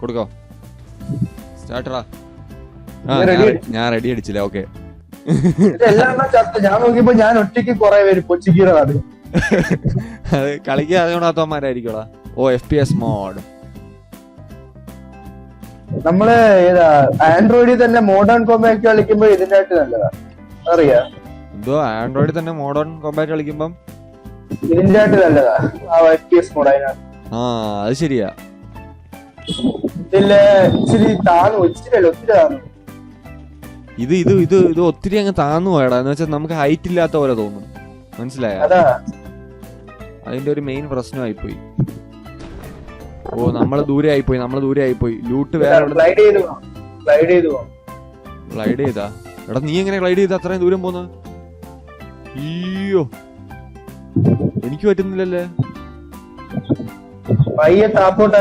കൊടുക്കോ? സ്റ്റാർട്ടറാ ഞാൻ റെഡി അടിച്ചില്ല? ഓക്കെ ഞാൻ നോക്കിയപ്പോ ഞാൻ ഒറ്റയ്ക്ക് കുറെ പേര് കൊച്ചിക്കീടെ നാട് അത് കളിക്ക അതുകൊണ്ടാത്തവന്മാരായിരിക്കോടാ ഓ എഫ് പി എസ് മോഡ് നമ്മൾ ഏതാ ആൻഡ്രോയിഡിൽ തന്നെ മോഡേൺ കോമ്പാക്ട് കളിക്കുമ്പോ ഇതിന്റെ നല്ലതാ. അറിയാ? എന്തോ ആൻഡ്രോയിഡിൽ തന്നെ മോഡേൺ കോമ്പാക്ട് കളിക്കുമ്പം? ഇതിന്റെ നല്ലതാ. ആ എഫ് പി എസ് മോഡ് ആ അത് ശരിയാ. ഇതിൽ ഇച്ചിരി താന്നു ഇച്ചിരി അല്ല ഒത്തിരി താന്നു ഇത് ഇത് ഇത് ഇത് ഒത്തിരി അങ്ങ് താന്നു പോയടാ എന്ന് വെച്ചാൽ നമുക്ക് ഹൈറ്റ് ഇല്ലാത്ത പോലെ തോന്നും. മനസ്സിലായ? അതാ. അതിന്റെ ഒരു മെയിൻ പ്രശ്നമായി പോയി ഓ നമ്മൾ ദൂരെ ആയിപ്പോയി നമ്മൾ ദൂരെ ആയിപ്പോയി ലൂട്ട് വേറെ ഗ്ലൈഡ് സ്ലൈഡ് ഗ്ലൈഡ് ചെയ്തു ചെയ്ത് ഗ്ലൈഡ് ചെയ്താ? എടാ നീ എങ്ങനെ ഗ്ലൈഡ് ചെയ്താ അത്രയും ദൂരം പോന്ന്? അയ്യോ. എനിക്ക് പറ്റുന്നില്ലല്ലേ? പയ്യെ താപ്പോട്ട്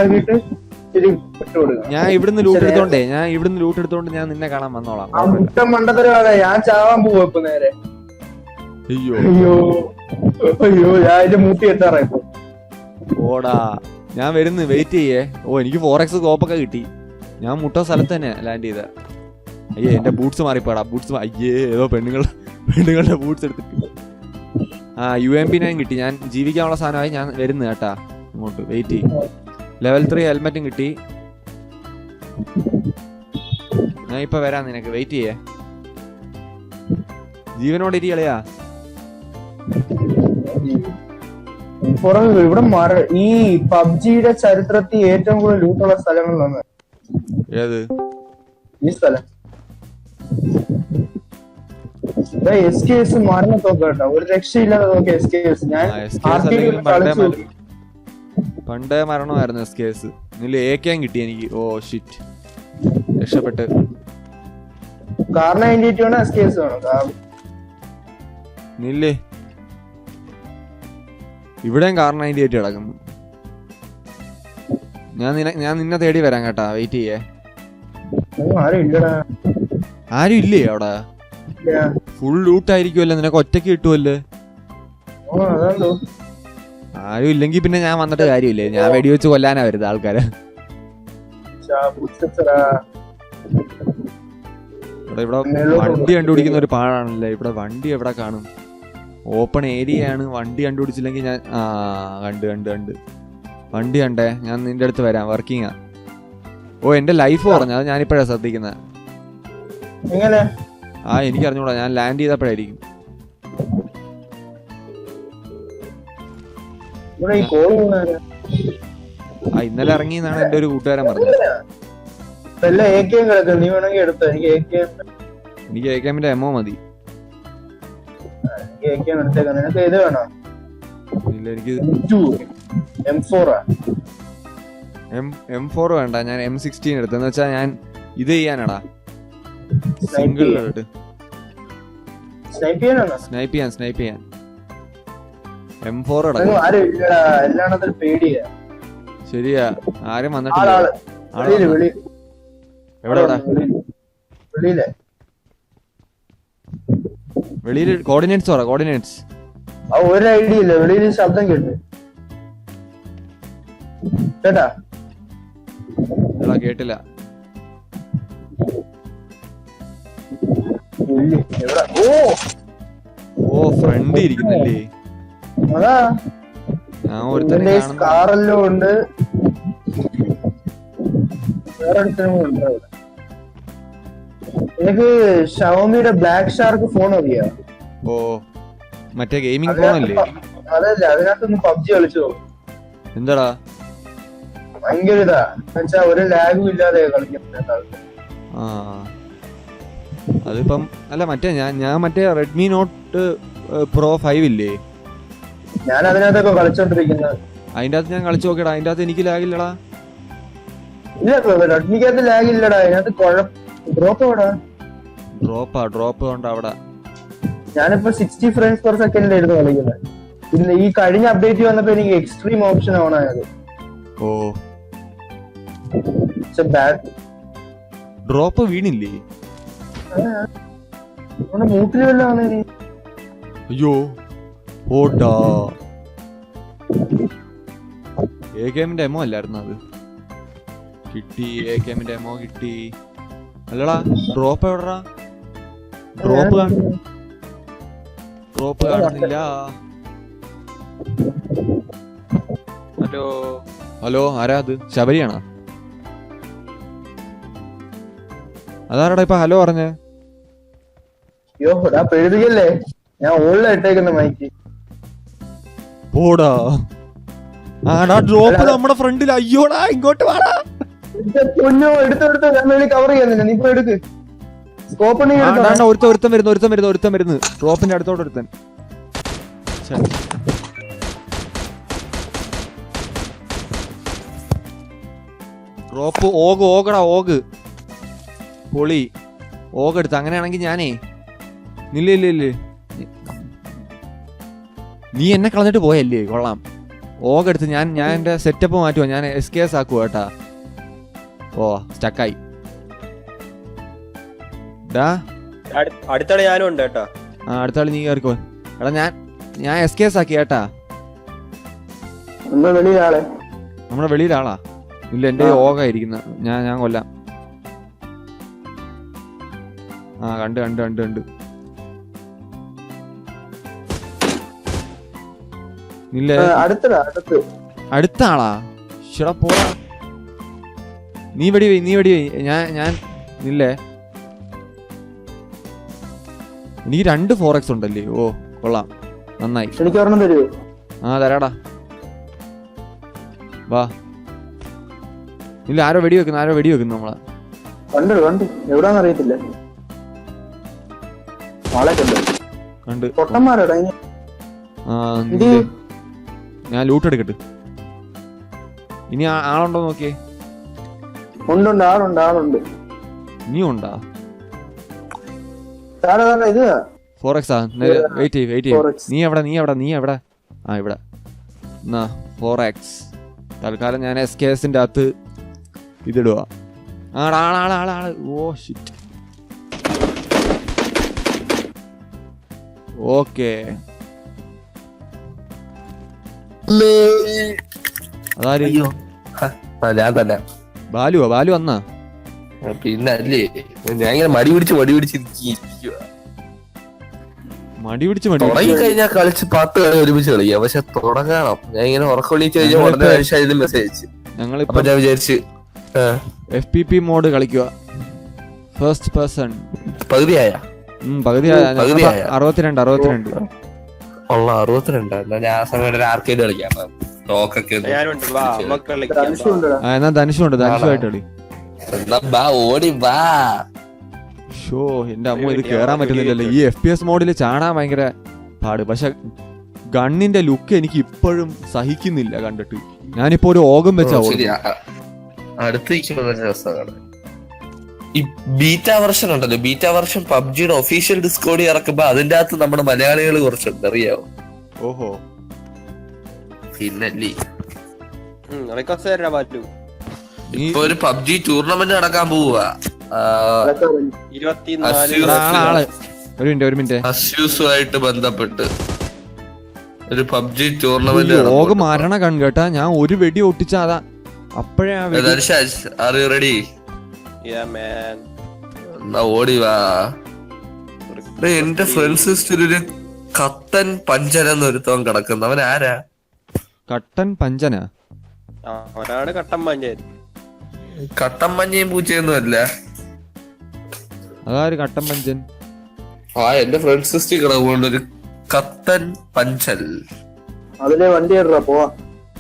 ഞാൻ ഇവിടുന്ന് ലൂട്ട് എടുത്തോണ്ടേ ഞാൻ ഇവിടുന്ന് ലൂട്ട് എടുത്തോണ്ട് ഞാൻ നിന്നെ കാണാൻ വന്നോളാം. ആ മുട്ട മണ്ടത്തരമാണ് ഞാൻ ചാവാൻ പോവാ ഇപ്പൊ നേരെ. അയ്യോ. അയ്യോ. അയ്യോ ഞാൻ അതിന്റെ മൂട്ടി എത്താറായി ഇപ്പൊ. ഓടാ. ഞാൻ വരുന്നു വെയിറ്റ് ചെയ്യേ. ഓ എനിക്ക് ഫോർ എക്സ് കോപ്പൊക്കെ കിട്ടി. ഞാൻ മുട്ട സ്ഥലത്ത് തന്നെ ലാൻഡ് ചെയ്ത. അയ്യേ എന്റെ ബൂട്ട്സ് മാറിപ്പോടാ ബൂട്ട്സ് അയ്യേ ഏതോ പെണ്ണുങ്ങൾ പെണ്ണുങ്ങളുടെ ബൂട്ട്സ് എടുത്തിട്ട്. ആ യു എം പി നയൻ കിട്ടി. ഞാൻ ജീവിക്കാനുള്ള സാധനമായി ഞാൻ വരുന്നു കേട്ടാ. ഇങ്ങോട്ട് വെയിറ്റ് ചെയ്യും. ലെവൽ ത്രീ ഹെൽമെറ്റും കിട്ടി. ഞാൻ ഇപ്പൊ വരാം നിനക്ക്. വെയിറ്റ് ചെയ്യേ. ജീവനോടെ ഇരിക്കളയാ പുറമെ ഇവിടെ മര ഈ പബ്ജിയുടെ ചരിത്രത്തിൽ ഏറ്റവും കൂടുതൽ ലൂട്ടുള്ള സ്ഥലങ്ങളിലൊന്ന്. ഏത്? ഈ സ്ഥലം. എസ് കെ എസ് മരണ തോക്ക കേട്ടോ. ഒരു രക്ഷയില്ലാതെ നോക്കിയ എസ് കെ എസ് ഞാൻ പണ്ടേ മരണമായിരുന്നു എസ് കേസ് നില്ല ഏക്കാൻ കിട്ടി എനിക്ക്. ഓ ഷിറ്റ് രക്ഷപ്പെട്ട്. കാർ നയന്റി എയ്റ്റ് വേണം എസ് വേണം. നില്ലേ. ഇവിടെയും കാർ നയന്റി എയ്റ്റ് കിടക്കുന്നു. ഞാൻ നിന്നെ ഞാൻ നിന്നെ തേടി വരാം കേട്ടാ. വെയിറ്റ് ചെയ്യേ. ആരും ഇല്ലേ അവിടെ. ഫുൾ ലൂട്ടായിരിക്കുമല്ലോ നിനക്ക് ഒറ്റയ്ക്ക് കിട്ടുമല്ലേ ആരും ഇല്ലെങ്കിൽ പിന്നെ ഞാൻ വന്നിട്ട് കാര്യമില്ലേ? ഞാൻ വെടിവെച്ച് കൊല്ലാനാ വരുന്നത് ആൾക്കാരെ. ഇവിടെ ഇവിടെ വണ്ടി കണ്ടുപിടിക്കുന്ന ഒരു പാടാണല്ലേ? ഇവിടെ വണ്ടി എവിടെ കാണും? ഓപ്പൺ ഏരിയ ആണ്. വണ്ടി കണ്ടുപിടിച്ചില്ലെങ്കിൽ ഞാൻ ആ കണ്ട് കണ്ട് കണ്ട്. വണ്ടി കണ്ടേ ഞാൻ നിന്റെ അടുത്ത് വരാം. വർക്കിംഗാ ഓ എന്റെ ലൈഫ് പറഞ്ഞു അത് ഞാനിപ്പോഴാണ് ശ്രദ്ധിക്കുന്നത് ആ എനിക്ക് അറിഞ്ഞൂടാ ഞാൻ ലാൻഡ് ചെയ്തപ്പോഴായിരിക്കും. ഇവിടെ ഈ കോൾ ആ ഇന്നലെ ഇറങ്ങി എന്നാണ് എന്റെ ഒരു കൂട്ടുകാരൻ പറഞ്ഞത്. എല്ലാം എ കെ കിടക്കും. നീ വേണമെങ്കിൽ എടുത്തോ. എനിക്ക് എ കെ എനിക്ക് എ കെമിന്റെ എമോ മതി. എ കെ എടുത്തേക്കാം. നിനക്ക് ഇത് വേണോ? ഇല്ല എനിക്ക് ടു എം ഫോറാ എം എം ഫോർ വേണ്ട. ഞാൻ എം സിക്സ്റ്റീൻ എടുത്തെന്ന് വെച്ചാൽ ഞാൻ ഇത് ചെയ്യാനാടാ. സിംഗിൾ സ്നൈപ്പ് ചെയ്യാൻ. സ്നൈപ്പ് ചെയ്യാൻ. എം ഫോർ ശരിയാ. ആരും വന്നിട്ടില്ല. എവിടെ? എവിടെ വെളിയിൽ കോർഡിനേറ്റ്സ് പറ കോർഡിനേറ്റ്സ് ഒരു ഐഡിയ ഇല്ല. വെളിയിൽ ശബ്ദം കേട്ടു. കേട്ടാ? കേട്ടില്ല. ഓ! ഫ്രണ്ട് ഇരിക്കുന്നില്ലേ? അതാ. ഞാൻ ഒരുത്തനെ ഇതിന്റെ കാണുന്നു. കാറെല്ലാം ഉണ്ട്. വേറെ ഒരുത്തനും കൂടെ ഉണ്ട് അവിടെ. നിനക്ക് ഷവമിയുടെ ബ്ലാക്ക് ഷാർക്ക് ഫോൺ അറിയാ ഓ മറ്റേ ഗെയിമിംഗ് ഫോണല്ലേ അതല്ല അതിനകത്തൊന്ന് പബ്ജി കളിച്ചു. എന്താടാ? ഭയങ്കര ഇതാ. എന്നുവെച്ചാ ഒരു ലാഗും ഇല്ലാതെ കളിക്കുന്നത്. ആ അതിപ്പം അല്ല മറ്റേ ഞാൻ ഞാൻ മറ്റേ റെഡ്മി നോട്ട് പ്രോ ഫൈവ് ഇല്ലേ? ഞാൻ അതിനകത്തൊക്കെ കളിച്ചോണ്ടിരിക്കുന്നത് അതിന്റെ അകത്ത് ഞാൻ കളിച്ചു നോക്കിയടാ. അതിന്റെ അകത്ത് എനിക്ക് ലാഗില്ലടാ ഇല്ല റെഡ്മിക്കകത്ത് ലാഗ് ഇല്ലടാ. അതിനകത്ത് ഡ്രോപ്പ് എവിടാ? ഡ്രോപ്പാ ഡ്രോപ്പ് കൊണ്ട് അവിടെ. ഞാനിപ്പോ സിക്സ്റ്റി ഫ്രെയിംസ് പെർ സെക്കൻഡിലായിരുന്നു കളിക്കുന്നത് ഇന്ന് ഈ കഴിഞ്ഞ അപ്ഡേറ്റ് വന്നപ്പോ എനിക്ക് എക്സ്ട്രീം ഓപ്ഷൻ ഓൺ ആയത്. ഓ. ഡ്രോപ്പ് വീണില്ലേ? മൂട്ടിൽ വല്ലതാണ് അയ്യോ. ഓട്ടാ. എ ഗെയിമിന്റെ എമോ അല്ലായിരുന്നു അത്? കിട്ടി എ കെമിന്റെ എമോ കിട്ടി. അല്ലടാ ഡ്രോപ്പ് എവിടാ ഡ്രോപ്പ് ഡ്രോപ്പ് കാണുന്നില്ല. ഹലോ. ഹലോ ആരാ അത്? ശബരിയാണോ? അതാരടാ ഇപ്പൊ ഹലോ പറഞ്ഞേ? അയ്യോ ഞാൻ പെഴുതുകല്ലേ ഞാൻ ഉള്ളിൽ ഇട്ടേക്കുന്ന മൈക്ക് പോടാ ആടാ ഡ്രോപ്പ് നമ്മുടെ ഫ്രണ്ടിൽ അയ്യോടാ ഇങ്ങോട്ട് വാടാ. എടുത്തു എടുത്തു ഞാൻ കവർ നീ ഇപ്പൊ എടുക്ക്. സ്കോപ്പ് ഒരുത്തൻ ഒരുത്തൻ വരുന്നു ഒരുത്തൻ വരുന്നു ഒരുത്തൻ വരുന്നു. ഡ്രോപ്പിന്റെ അടുത്തോട്ട് ഒരുത്തൻ. ഡ്രോപ്പ് ഓഗ് ഓഗടാ ഓഗ്. പൊളി. ഓഗ് എടുത്ത്. അങ്ങനെയാണെങ്കിൽ ഞാനേ. ഇല്ല ഇല്ല ഇല്ല. നീ എന്നെ കളഞ്ഞിട്ട് പോയല്ലേ? കൊള്ളാം. ഓകെടുത്ത് എടുത്ത് ഞാൻ ഞാൻ എന്റെ സെറ്റപ്പ് മാറ്റുവാ. ഞാൻ എസ് കെ എസ് ആക്കുക കേട്ടാ. ഓ സ്റ്റക്കായി അടുത്താളി ഞാനും ഉണ്ട് കേട്ടോ. ആ നീ കയറിക്കോ എടാ ഞാൻ ഞാൻ എസ് കെ എസ് ആക്കി കേട്ടാ. നമ്മുടെ വെളിയിലാളാ? ഇല്ല എന്റെ ഓക ഓകായിരിക്കുന്ന. ഞാൻ ഞാൻ കൊല്ലാം. ആ കണ്ട് കണ്ട് കണ്ട് കണ്ട്. ഇല്ല. അടുത്ത. ആളാ. ഷിട പോടാ നീ വെടി വൈ നീ വെടി വൈ ഞാൻ ഞാൻ ഇല്ലേ? എനിക്ക് രണ്ട് ഫോർ എക്സ് ഉണ്ടല്ലേ? ഓ കൊള്ളാം. നന്നായി. എനിക്ക് ഒരെണ്ണം തരുമോ ആ തരാടാ. വാ. ഇല്ല ആരോ വെടി വെക്കുന്നു ആരോ വെടി വെക്കുന്നു നമ്മളെ. കണ്ടു കണ്ടു. എവിടാന്ന് അറിയത്തില്ല. ആളെ കണ്ടു കണ്ട്. പൊട്ടന്മാരാടാ ആ ഞാൻ ലൂട്ട് എടുക്കട്ടെ. ഇനി ആളുണ്ടോ നോക്കിയേ? ഉണ്ടുണ്ട് ആളുണ്ട് ആളുണ്ട്. നീ ഉണ്ടാ? ഇത് ഫോർ എക്സ് ആ വെയിറ്റ് ചെയ്യ് വെയിറ്റ് ചെയ്യ്. 4x. നീ എവിടെ നീ എവിടെ നീ എവിടെ? ആ ഇവിടെ. എന്നാ ഫോർ എക്സ് തൽക്കാലം ഞാൻ എസ് കെ എസിന്റെ അകത്ത് ഇതിടുക ആളാളാളാളാൾ ഓ ഷിറ്റ് ഓക്കെ അയ്യോ. ഞാൻ തന്നെ. ബാലുവാ ബാലു വന്നാ. പിന്നെ അല്ലേ ഞാൻ ഇങ്ങനെ മടി പിടിച്ച് മടി പിടിച്ച്. മടി പിടിച്ച് മടി തുടങ്ങി. കഴിഞ്ഞാൽ കളിച്ച് പത്ത് കളി ഒരുമിച്ച് കളിക്കാം. പക്ഷെ തുടങ്ങണം. ഞാൻ ഇങ്ങനെ ഉറക്കൊള്ളിച്ച് കഴിഞ്ഞാൽ ഉടനെ ഞങ്ങളിപ്പോ- മെസ്സേജ് ഞങ്ങൾ അപ്പൊ ഞാൻ വിചാരിച്ച് എഫ് പി പി മോഡ് കളിക്കുക ഫസ്റ്റ് പേഴ്സൺ പകുതിയായ? പകുതിയായ. അറുപത്തിരണ്ട് അറുപത്തിരണ്ട്. ഉള്ള അറുപത്തിരണ്ട്. ഞാൻ ആ സമയം ഒരു ആർക്കേഡ് കളിക്കാം. എന്നാ ധനുഷുണ്ട് ധനുഷുമായിട്ട് കളി. ഓടി വാ. ഷോ എന്റെ അമ്മ ഇത് കേറാൻ പറ്റുന്നില്ലല്ലോ. ഈ എഫ് പി എസ് മോഡിൽ ചാടാൻ ഭയങ്കര പാട്. പക്ഷെ ഗണ്ണിന്റെ ലുക്ക് എനിക്ക് ഇപ്പോഴും സഹിക്കുന്നില്ല കണ്ടിട്ട്. ഞാനിപ്പോ ഒരു ഓഗം വെച്ചാ അടുത്ത ഈ ബീറ്റ വെർഷൻ ഉണ്ടല്ലോ. ബീറ്റ വെർഷൻ പബ്ജിയുടെ ഒഫീഷ്യൽ ഡിസ്കോഡി ഇറക്കുമ്പോ അതിന്റെ അകത്ത് നമ്മുടെ മലയാളികൾ കുറച്ചുണ്ട്. അറിയാവോ? ഓഹോ. പിന്നല്ലേ ഇപ്പൊ ഒരു പബ്ജി ടൂർണമെന്റ് നടക്കാൻ പോവുക ഒരു മിനിറ്റ് ഒരു മിനിറ്റ്. അസ്യൂസുമായിട്ട് ബന്ധപ്പെട്ട് ഒരു പബ്ജി ടൂർണമെന്റ് ലോകം മരണ കൺകേട്ടാ ഞാൻ ഒരു വെടി ഒട്ടിച്ചാതാ അപ്പോഴേ റെഡി. എന്നാ ഓടി വാ. എന്റെ ഫ്രണ്ട്സ് സിസ്റ്റർ ഒരു കത്തൻ പഞ്ചൻ എന്നൊരുത്തവൻ കിടക്കുന്നു. അവൻ ആരാ? കട്ടൻ പഞ്ചന? അവനാണ് കട്ടൻ പഞ്ചായത്ത് കട്ടൻ പഞ്ചയും പൂച്ചയൊന്നും അല്ല. അതാ ഒരു കട്ടൻ പഞ്ചൻ? ആ എന്റെ ഫ്രണ്ട്സ് ലിസ്റ്റിൽ കിടക്കുന്നുണ്ട് ഒരു കത്തൻ പഞ്ചൽ അതിലെ വണ്ടി ഇടറാ പോവാം.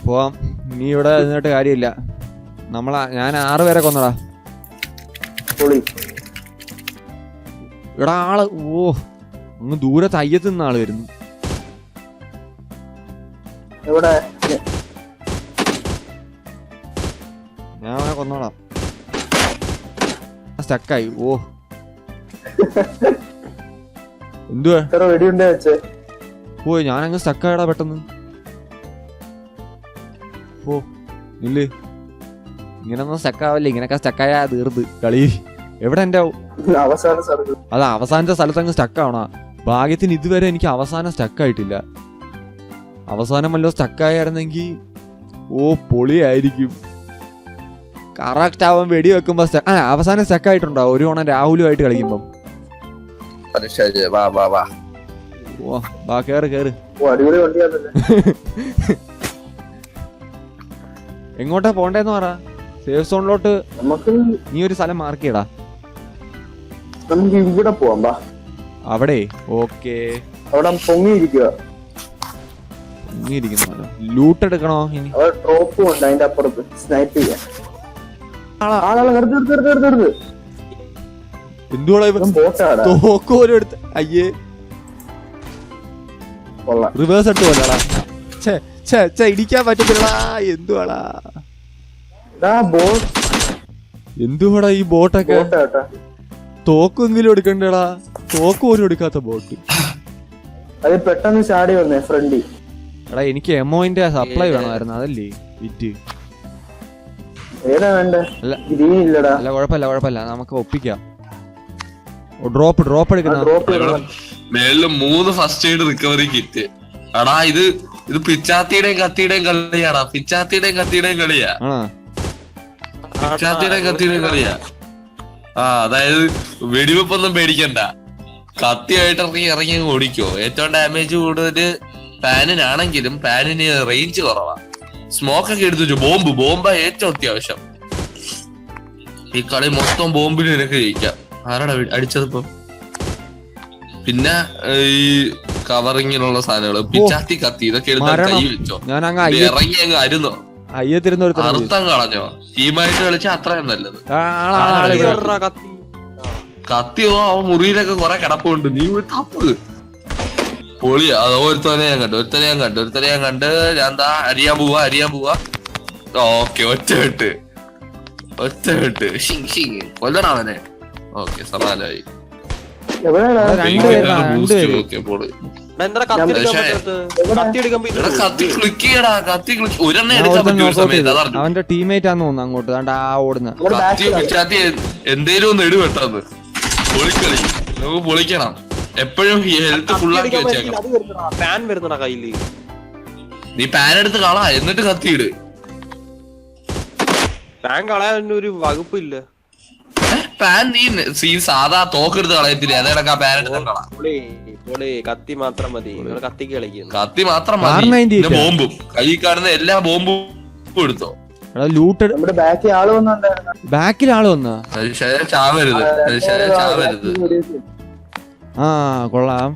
പോവാം. നീ ഇവിടെ നിന്നിട്ട് കാര്യമില്ല. നമ്മളാ ഞാൻ ആറ് പേരെ കൊന്നടാ. പൊളി എടാ ആൾ ഓ അങ്ങ് ദൂരെ തയ്യത്ത് നിന്ന് ആൾ വരുന്നു. എവിടെ? ഞാൻ അവനെ കൊന്നോളാം. സ്റ്റക്കായി ഓ. എന്തുവാ? എത്ര വെടിയുണ്ടേ വെച്ചേ? ഓ ഞാനങ്ങ് സ്റ്റക്കായടാ പെട്ടെന്ന്. ഓ ഇല്ലേ ഇങ്ങനൊന്നും സ്റ്റക്കാവല്ലേ ഇങ്ങനൊക്കെ സ്റ്റക്കായാ തീർത്ത് കളി. എവിടെ എന്റെ അവസാന അത് അവസാനത്തെ സ്ഥലത്ത് അങ്ങ് സ്റ്റക്ക് ആവണ. ഭാഗ്യത്തിന് ഇതുവരെ എനിക്ക് അവസാനം സ്റ്റക്ക് ആയിട്ടില്ല. അവസാനം വല്ലോ സ്റ്റക്കായിരുന്നെങ്കിൽ ഓ പൊളിയായിരിക്കും. കറക്റ്റ് ആവാൻ വെടി വെക്കുമ്പോ ആ അവസാനം സ്റ്റക്ക് ആയിട്ടുണ്ടോ? ഒരു ഓണം രാഹുലുമായിട്ട് കളിക്കുമ്പം. മനുഷ്യ വാ വാ വാ. ഓ വാ കേറ് കേറ്. എങ്ങോട്ടാ പോണ്ടേന്ന് പറ. സേഫ് സോണിലോട്ട് നമുക്ക് നീ ഒരു സ്ഥലം മാർക്ക് ചെയ്യടാ. നമുക്ക് ഇവിടെ പോവാം ബാ അവിടെ? ഓക്കെ. അവിടെ പൊങ്ങിയിരിക്കുക ലൂട്ട് എടുക്കണോ ഇനി? അവിടെ ഡ്രോപ്പും ഉണ്ട് അതിന്റെ അപ്പുറത്ത്. സ്നൈപ്പ് ചെയ്യാൻ ആളാളെ നിർത്ത് നിർത്ത് നിർത്ത് നിർത്ത് നിർത്ത്. എന്തുവാടാ ഇവ ഇവൻ ബോട്ടാടാ തോക്ക് പോലും എടുത്ത്. അയ്യേ. റിവേഴ്സ് എടുത്ത് പോലാടാ. ഛേ ഛേ ഛേ ഇടിക്കാൻ പറ്റത്തില്ലടാ. എന്തുവാടാ? ബോട്ട്. എന്തുവാടാ ഈ ബോട്ടൊക്കെ? തോക്കെങ്കിലും എടുക്കണ്ടടാ. തോക്ക് പോലും എടുക്കാത്ത ബോട്ട്. അത് പെട്ടെന്ന് ചാടി വന്നേ ഫ്രണ്ടി എടാ എനിക്ക് എമോന്റെ സപ്ലൈ വേണമായിരുന്നു അതല്ലേ? വിറ്റ്. ഏതാ വേണ്ടേ? അല്ല. ഗ്രീൻ ഇല്ലടാ. അല്ല കുഴപ്പമില്ല കുഴപ്പമില്ല. നമുക്ക് ഒപ്പിക്കാം. ഡ്രോപ്പ് ഡ്രോപ്പ് എടുക്കുന്ന ഡ്രോപ്പ് മേളിൽ മൂന്ന് ഫസ്റ്റ് എയ്ഡ് റിക്കവറി കിറ്റ് എടാ ഇത് ഇത് പിച്ചാത്തിയുടെയും കത്തിയുടെയും കളിയാടാ. പിച്ചാത്തിയുടെയും കത്തിയുടെയും കളിയാ. ആണോ? പിച്ചാത്തിയുടെയും കത്തിയുടെയും കളിയാ. ആ അതായത് വെടിവെപ്പൊന്നും പേടിക്കണ്ട. കത്തിയായിട്ട് ഇറങ്ങി ഇറങ്ങി ഓടിക്കോ. ഏറ്റവും ഡാമേജ് കൂടുതൽ പാനിനാണെങ്കിലും പാനിന് റേഞ്ച് കുറവാ. സ്മോക്ക് ഒക്കെ എടുത്തു ബോംബ് ബോംബ ഏറ്റവും അത്യാവശ്യം. ഈ കളി മൊത്തം ബോംബിന് നിനക്ക് ജയിക്കാം. ആരാടാ അടിച്ചതിപ്പം പിന്നെ ഈ കവറിങ്ങിനുള്ള സാധനങ്ങൾ. പിച്ചാത്തി കത്തി. ഇതൊക്കെ എടുത്ത്. കൈ വെച്ചോ. ഇറങ്ങി അങ്ങ് അരുന്നോ. അയ്യത്തിരുന്ന ഒരു അർത്ഥം കളഞ്ഞോ? ടീമായിട്ട് കളിച്ചാൽ അത്രയും നല്ലത്. കത്തിയോ അവൻ മുറിയിലൊക്കെ കൊറേ കിടപ്പുണ്ട്. നീ പോയി തപ്പ്. പൊളി അത് ഒരുത്തനെ ഞാൻ കണ്ടു ഒരുത്തനെ ഞാൻ കണ്ടു ഒരുത്തനെ ഞാൻ കണ്ട് ഞാൻ എന്താ അരിയാൻ പോവാ അരിയാൻ പോവാ. ഓക്കെ ഒറ്റ വിട്ട് ഒറ്റ വിട്ട് ഷിങ് ഷിങ്. കൊല്ലണം അവനെ. ഓക്കെ സമാനായി ഓക്കെ പോൾ അവന്റെ ടീമേറ്റ് ആന്ന് തോന്നുന്നു അങ്ങോട്ട്. ദാണ്ട ആ ഓടുന്ന എന്തേലും ഒന്ന് ഇടുവെട്ടെന്ന് പൊളിക്കളി. നമുക്ക് പൊളിക്കണം. എപ്പോഴും ഹെൽത്ത് ഫുൾ ആക്കി വെച്ചേക്കാം വെച്ചേക്കണം. കയ്യിൽ. നീ പാൻ എടുത്ത് കളാ എന്നിട്ട് കത്തിയിട് പാൻ കളയാൻ ഒരു വകുപ്പില്ല. പാൻ നീ സീ സാധാ തോക്കെടുത്ത് കളയത്തില്ലേ? അതേടക്കാ പാൻ എടുത്ത് കളാ. പൊളി കത്തി മാത്രം മതി. നിങ്ങൾ കത്തിക്ക് കളിക്കുന്നു. കത്തി മാത്രം മതി. പിന്നെ. ബോംബും. കൈ കാണുന്ന എല്ലാ ബോംബും എടുത്തോ? എടാ ലൂട്ട് നമ്മുടെ ബാക്കിൽ ആൾ വന്നുണ്ടായിരുന്നു ബാക്കിൽ ആൾ വന്നാ? ചാവരുത്. ചാവരുത്. ആ കൊള്ളാം.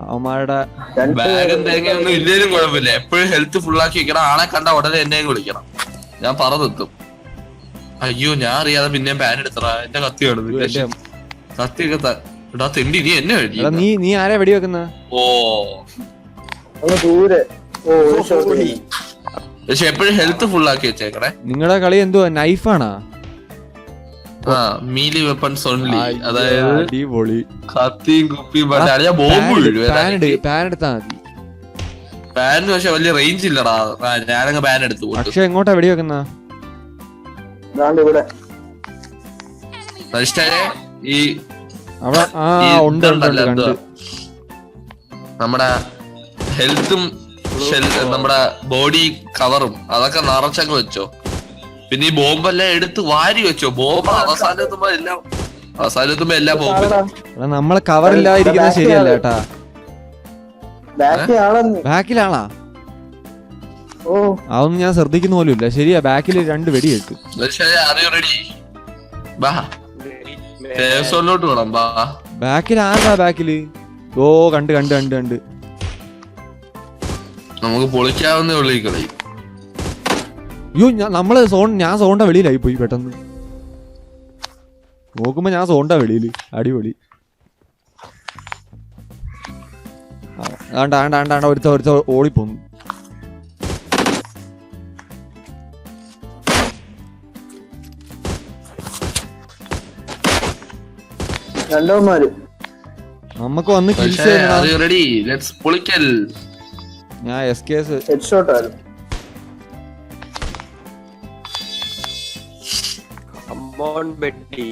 അവന്മാരുടെ ബാഗും തേങ്ങയൊന്നും ഇല്ലേലും കുഴപ്പമില്ല. എപ്പോഴും ഹെൽത്ത് ഫുള്ളാക്കി വെക്കണം. ആളെ കണ്ട ഉടനെ എന്നെയും വിളിക്കണം ഞാൻ പറന്നെത്തും അയ്യോ ഞാൻ അറിയാതെ പിന്നെയും പാൻ എടുത്തറ എന്റെ കത്തി എന്റെ- കത്തിയൊക്കെ എടാ തെണ്ടി നീ എന്നെ നീ നീ ആരെ വെടി വെക്കുന്നത് ഓ ദൂരെ. ഓ. പക്ഷെ എപ്പോഴും ഹെൽത്ത് വെച്ചേക്കണേ. നിങ്ങളുടെ കളി എന്തുവാ? നൈഫാണാ ആ മീലി വെപ്പൺസ് ഓൺലി അതായത് അടിപൊളി. കത്തിയും കുപ്പിയും പണ്ട് ഞാൻ ബോംബ് വീഴും പാൻ എടുത്താ മതി. പാൻ പക്ഷെ വലിയ റേഞ്ച് ഇല്ലടാ. ഞാനങ്ങ് പാൻ എടുത്തു പോട്ടു പക്ഷെ എങ്ങോട്ടാ വെടി വെക്കുന്ന ഈ നമ്മുടെ ഹെൽത്തും നമ്മുടെ ബോഡി കവറും അതൊക്കെ നിറച്ചങ്ങ് വെച്ചോ. പിന്നെ ഈ ബോംബെല്ലാം എടുത്ത് വാരി വെച്ചോ. ബോംബ് അവസാനം എത്തുമ്പോ എല്ലാം അവസാനം എത്തുമ്പോ എല്ലാം ബോംബ്. നമ്മളെ കവർ ഇല്ലാതിരിക്കുന്നത് ശരിയല്ല കേട്ടാ. ആളെന്ന്. ഓ. അതൊന്നും ഞാൻ ശ്രദ്ധിക്കുന്ന പോലും ഇല്ല. ശരിയാ ബാക്കിൽ രണ്ട് വെടി കിട്ടും അറിയോ റെഡി ബാ. സോണിലോട്ട് വേണം ബാ. ബാക്കിൽ ആരാ ബാക്കിൽ? ഓ കണ്ട് കണ്ട് കണ്ട് കണ്ട്. നമുക്ക് പൊളിക്കാവുന്നേ ഉള്ളൂ ഈ കളി. അയ്യോ ഞാൻ നമ്മൾ സോൺ ഞാൻ സോണിന്റെ വെളിയിലായി പോയി പെട്ടെന്ന്. നോക്കുമ്പോ ഞാൻ സോണിന്റെ വെളിയിൽ അടിപൊളി. ആ, ആണ്ട ആണ്ട ആണ്ട ആണ്ട ഒരുത്ത ഒരുത്ത ഓടിപ്പോന്നു. രണ്ടോമാര് നമുക്ക് വന്ന് പക്ഷേ റെഡി ലെറ്റ്സ് പൊളിക്കൽ. ഞാൻ എസ് കേസ് ഹെഡ് ഷോട്ട് ആയിരുന്നു അമ്മോൺ ബെട്ടി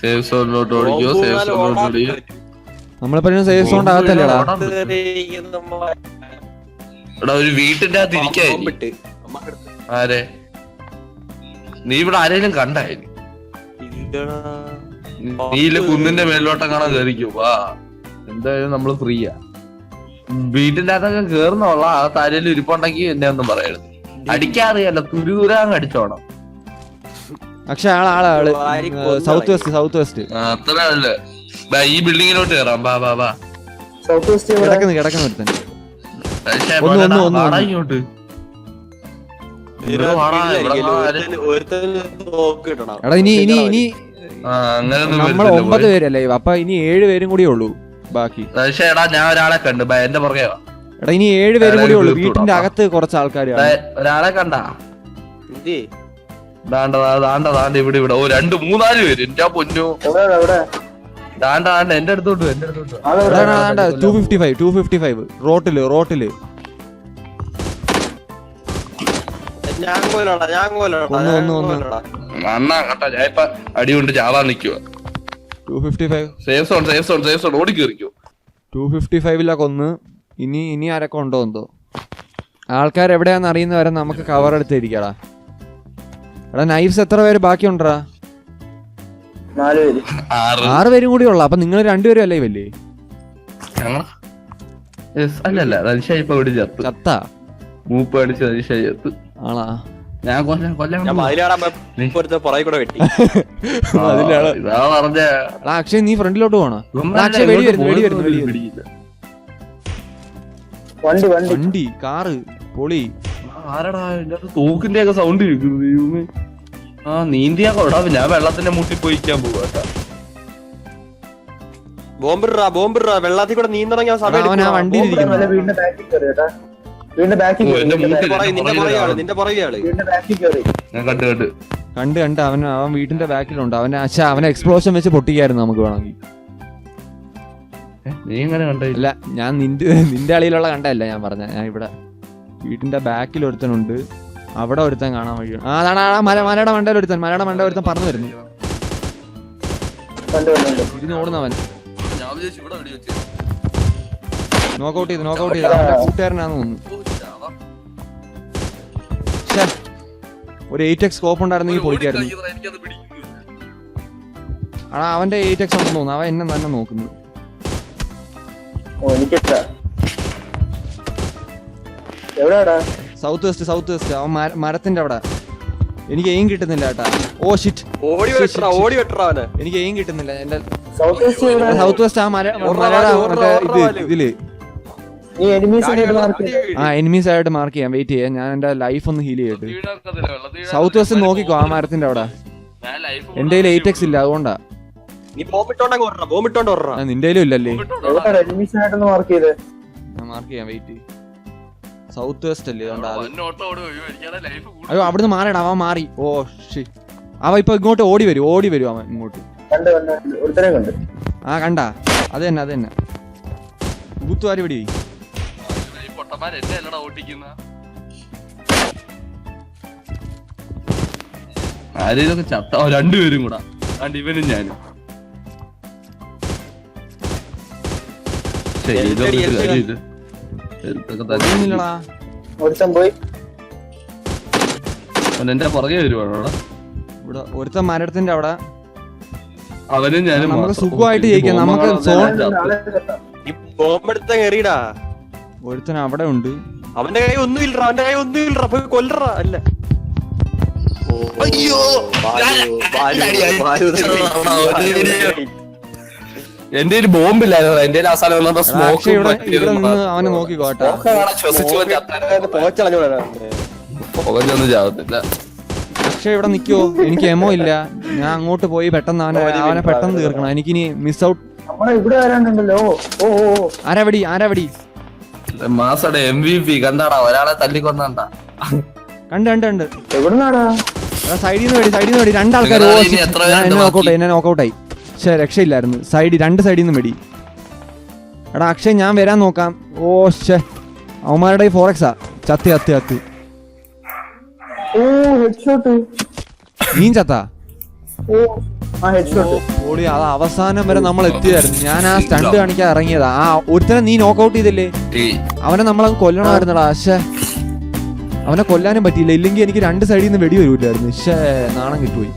സേവ് സോണിലോട്ട് ഓടിക്കോ സേവ് സോണിലോട്ട് ഓടിക്കോ. നമ്മളെ സേഫ് സോൺ ആകത്തല്ലേടാ എടാ? ഒരു വീട്ടിന്റെ അകത്ത് ഇരിക്കായി ആരെ? നീ ഇവിടെ ആരെങ്കിലും കണ്ടായിരുന്നു ഇല്ലടാ. നീ ഇല്ല കുന്നിന്റെ മേലോട്ടം കാണാൻ കയറിക്കോ വാ. എന്തായാലും നമ്മൾ ഫ്രീയാ. വീട്ടിന്റെ അകത്തൊക്കെ കേറുന്നോളാം ആ താരയിൽ ഇരിപ്പുണ്ടെങ്കിൽ എന്നെ ഒന്നും പറയരുത്. അടിക്കാറിയല്ല തുരുതുരാങ് അടിച്ചോണം. പക്ഷെ ആൾ ആൾ സൗത്ത് വെസ്റ്റ് സൗത്ത് വെസ്റ്റ് അത്ര അല്ല ഈ ബിൽഡിങ്ങിലോട്ട് കയറാം വാ വാ വാ. സൗത്ത് വെസ്റ്റ് കിടക്കുന്നു കിടക്കുന്നു ഒരുത്തൻ. ഒന്ന്, ഒന്ന്, ഒന്ന്. ഇങ്ങോട്ട്. എടാ ഇനി ഇനി ഇനി നമ്മൾ ഒമ്പത് പേരല്ലേ അപ്പൊ ഇനി ഏഴ് പേരും കൂടിയേ ഉള്ളൂ ബാക്കി. പക്ഷേ എടാ ഞാൻ ഒരാളെ കണ്ടു ബാ, എന്റെ പുറകെ വാ. എടാ ഇനി ഏഴ് പേരും കൂടിയേ ഉള്ളൂ. വീട്ടിന്റെ അകത്ത് കുറച്ച് ആൾക്കാർ ദാ, ഒരാളെ കണ്ടാ? ഇതേ, ദാണ്ട ദാ- ദാണ്ട ദാണ്ട ഇവിടെ ഇവിടെ. ഓ രണ്ട് മൂന്നാൽ പേര്. എന്റെ പൊന്നു. ദാണ്ട ദാണ്ട എന്റെ അടുത്തോട്ട് വാ, എന്റെ അടുത്തോട്ട്. വാ. Two fifty five two fifty five റോട്ടിൽ റോട്ടിൽ. ഞാൻ കൊല്ലടാ, ഞാൻ കൊല്ലടാ, ഒന്ന്, ഒന്ന്, ഒന്ന്. അണ്ണാ കട്ടാ ഞാൻ ഇപ്പൊ അടി കൊണ്ട് ചാവാൻ നിക്കുവാ. Two fifty five safe zone safe zone safe zone ഓടി കയറിക്കോ ടു ഫിഫ്റ്റി ഫൈവിലൊക്കെ ഒന്ന് ഇനി ഇനി ആരൊക്കെ ഉണ്ടോ എന്തോ. ആൾക്കാർ എവിടെയാന്ന് അറിയുന്ന വരെ നമുക്ക് കവർ എടുത്തിരിക്കടാ. എടാ നൈഫ്സ് എത്ര പേര് ബാക്കിയുണ്ടടാ? ആറ്. ആറ് പേരും കൂടി ഉള്ള. അപ്പൊ നിങ്ങൾ രണ്ടുപേരും അല്ലേ യെസ് അല്ലല്ല ചത്ത് ചത്ത. മൂപ്പ് ആളാ. ഞാൻ കൊല്ലം കൊല്ലം അക്ഷയ് നീ ഫ്രണ്ടിലോട്ട് പോണോ? അക്ഷയ് വെടി വരുന്നു വെടി വരുന്നു വെടി വരുന്നു വണ്ടി വണ്ടി. വണ്ടി കാറ് പൊളി. ആരടാ തൂക്കിന്റെ ഒക്കെ സൗണ്ട് കേൾക്കുന്നു ആ നീന്തിയാ കൊടാ ഞാൻ വെള്ളത്തിന്റെ മുട്ടി പോയിക്കാൻ പോവാട്ടാ ബോംബിട്രാ ബോംബിടാ ബോംബിടാ വെള്ളത്തിൽ കൂടെ നീന്തിറങ്ങിയ എടാ, ബാക്കിൽ കണ്ടു കണ്ടു. കണ്ട് കണ്ട് അവൻ അവൻ വീടിന്റെ ബാക്കിലുണ്ട്. അവൻ അച്ഛാ അവനെ എക്സ്പ്ലോഷൻ വെച്ച് പൊട്ടിക്കായിരുന്നു നമുക്ക് വേണമെങ്കിൽ. നീ എങ്ങനെ കണ്ടില്ല അല്ല ഞാൻ നിന്റെ നിന്റെ അളിയിലുള്ള കണ്ടല്ല ഞാൻ പറഞ്ഞ ഞാൻ ഇവിടെ വീട്ടിന്റെ ബാക്കിൽ ഒരുത്തനുണ്ട്. അവിടെ ഒരുത്തൻ കാണാൻ വഴി ആ അതാണ് ആ മല മലയുടെ മണ്ടയിൽ ഒരുത്തൻ. മലയുടെ മണ്ട ഒരുത്തൻ പറഞ്ഞു വരുന്നു. ഇരുന്ന് ഓടുന്നവൻ. ഞാൻ നോക്കൗട്ട് ചെയ്ത് നോക്കൗട്ട് ചെയ്ത്. അവന്റെ കൂട്ടുകാരനാന്ന് തോന്നുന്നു. ഒരു എയ്റ്റ് എക്സ് സ്കോപ്പ് ഉണ്ടായിരുന്നെങ്കിൽ പൊളിക്കായിരുന്നു. ആ ആടാ അവന്റെ എയ്റ്റ് എക്സ് ഉണ്ടെന്ന് തോന്നുന്നു. അവൻ എന്നെ തന്നെ നോക്കുന്നു. സൗത്ത് വെസ്റ്റ് സൗത്ത് വെസ്റ്റ് അവൻ മരത്തിന്റെ അവിടെ. എനിക്ക് എയിം കിട്ടുന്നില്ല കേട്ടാ. ഓ ഷിറ്റ് ഓടി വെട്ടറാ ഓടി വെട്ടറാ അവന്. എനിക്ക് എയിം കിട്ടുന്നില്ല. എന്റെ സൗത്ത് വെസ്റ്റ് സൗത്ത് വെസ്റ്റ് ആ മര മറ്റേ ഇതിൽ. ആ എനിമീസ് ആയിട്ട് മാർക്ക് ചെയ്യാം. വെയിറ്റ് ചെയ്യാം. ഞാൻ എന്റെ ലൈഫ് ഒന്ന് ഹീൽ ചെയ്തിട്ട്. സൗത്ത് വെസ്റ്റ് നോക്കിക്കോ ആ മരത്തിന്റെ അവിടെ. എന്റെ കയ്യിൽ എയ്റ്റ് എക്സ് ഇല്ല അതുകൊണ്ടാ. നിന്റെ കയ്യിലും ഇല്ലല്ലേ? മാർക്ക് ചെയ്ത്? ഞാൻ മാർക്ക് ചെയ്യാം വെയിറ്റ് സൗത്ത് വെസ്റ്റ് അല്ലേ. അയ്യോ. അവിടുന്ന് മാറണം അവൻ മാറി. ഓ ഷി അവ ഇപ്പൊ ഇങ്ങോട്ട് ഓടി വരും. ഓടി വരും അവൻ ഇങ്ങോട്ട്. കണ്ട് കണ്ട്. കണ്ട്. ഒരുത്തനെ കണ്ട്. ആ കണ്ടാ. അത് തന്നെ അത് തന്നെ. ഊത്തുവാരി പിടി പൊട്ടന്മാര് എന്നെ അല്ലടാ ഓട്ടിക്കുന്ന. ആരേലൊക്കെ ചത്ത രണ്ടുപേരും കൂടാ. ആണ്ട് ഇവനും ഞാനും. എന്റെ പുറകെ വരുവാണോ ഇവിടെ ഒരുത്തൻ മരത്തിന്റെ അവിടെ. അവനും ഞാനും നമുക്ക് സുഖമായിട്ട് ജയിക്കാം. നമുക്ക് ബോംബെടുത്ത എറിയടാ ഒരുത്തൻ അവിടെ ഉണ്ട്. അവന്റെ കൈ ഒന്നും ഇല്ലടാ അവന്റെ കൈ ഒന്നും ഇല്ലടാ പോയി കൊല്ലടാ അല്ല. അയ്യോ! എന്റെ ഒരു ബോംബില്ലായിരുന്നു. എന്റെ ആ സ്ഥലം വന്നപ്പോ സ്മോക്ക് ഇവിടെ ഇവിടെ നിന്ന് അവനെ നോക്കിക്കോട്ടെ പുകഞ്ഞൊന്നും ചാവത്തില്ല. അക്ഷയ് ഇവിടെ നിക്കോ? എനിക്ക് എമോ ഇല്ല. ഞാൻ അങ്ങോട്ട് പോയി പെട്ടെന്ന് അവനെ അവനെ പെട്ടെന്ന് തീർക്കണം. എനിക്കിനി മിസ് ഔട്ട് ഇവിടെ വരാനുണ്ടല്ലോ. ഓ ഓ ഓ. ആരാവടി ആരാവടി മാസയുടെ എം വി പി കണ്ടാടാ? ഒരാളെ തല്ലിക്കൊന്നണ്ട. കണ്ട് കണ്ട് കണ്ട്. എവിടുന്നാടാ? സൈഡിൽ നിന്ന് വേടി സൈഡിൽ നിന്ന് വേടി രണ്ടാൾക്കാർ എന്നെ? നോക്കൗട്ടായി എന്നെ നോക്കൗട്ടായി. പക്ഷേ രക്ഷയില്ലായിരുന്നു. സൈഡിൽ രണ്ട് സൈഡിൽ നിന്ന് വെടി. എടാ അക്ഷയ് ഞാൻ വരാൻ നോക്കാം. ഓ ഷേ അവന്മാരുടെ ഫോർ എക്സാ ചത്തി ചത്തി ചത്തി. ഓ ഹെഡ്ഷോട്ട് നീ ചത്താ? ഓ ആ ഹെഡ്ഷോട്ട് ഓടി അത് അവസാനം വരെ നമ്മൾ എത്തിയതായിരുന്നു ഞാൻ ആ സ്റ്റണ്ട് കാണിക്കാൻ ഇറങ്ങിയതാ. ആ ഒരുത്തനെ നീ നോക്കൗട്ട് ചെയ്തില്ലേ? അവനെ നമ്മളങ്ങ് കൊല്ലണമായിരുന്നടാ. പക്ഷേ അവനെ കൊല്ലാനും പറ്റിയില്ല. ഇല്ലെങ്കിൽ എനിക്ക് രണ്ട് സൈഡിൽ നിന്ന് വെടി വരൂല്ലായിരുന്നു. പക്ഷേ നാണം കിട്ടുപോയി.